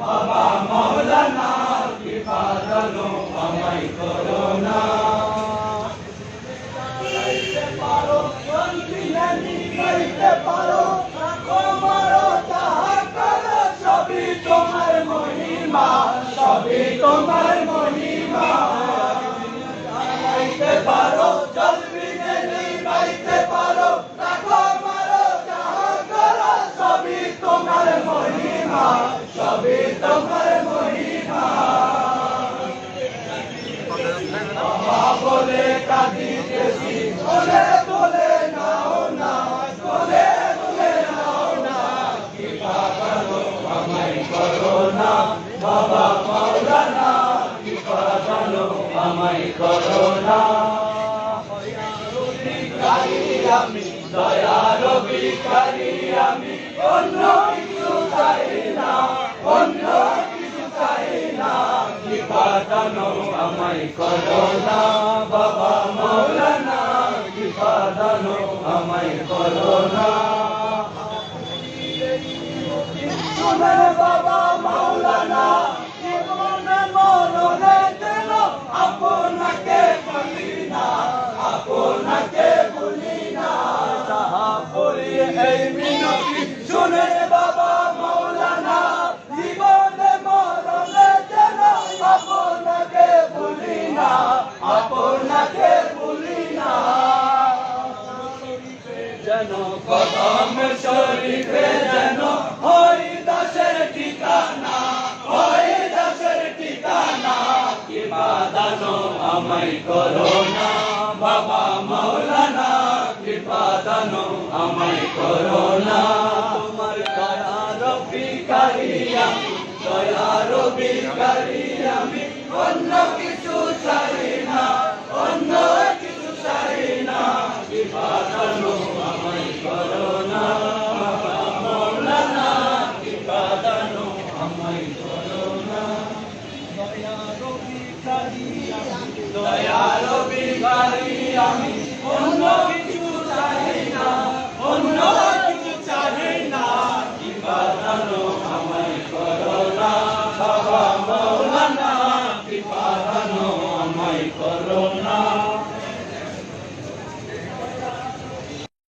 বাবা মৌলানা কৃপা জানো আমায় করো না পারো পারো রাখো মারো করো তোমার মহিমা সবই তোমার মহিমা সবই তোমার মহিমা বলে কাঁদিতেছি বলে বলে নাও না বলে বলে নাও না কি পাগলো আমায় করো না বাবা মাওলানা কি পাগলো আমায় করো না আমি দয়ার ভিখারি আমি অন্য কিছু চাই না অন্য কিছু চাই না কি পাঠানো আমায় করো না বাবা মৌলানা কি পাঠানো আমায় করো না এই মিনতি বাবা মরণে যেন যেন দাসের ঠিকানা দাসের ঠিকানা আমায় করো না, বাবা মাওলানা কৃপা দানো আমায় করো না। তোমার ভিখারি আমি অন্য কিছু চাই না, অন্য কিছু চাই না। কৃপা দানো আমায় করো না। বাবা মাওলানা কৃপা আমায় করো না। দয়ার ভিখারি আমি corona.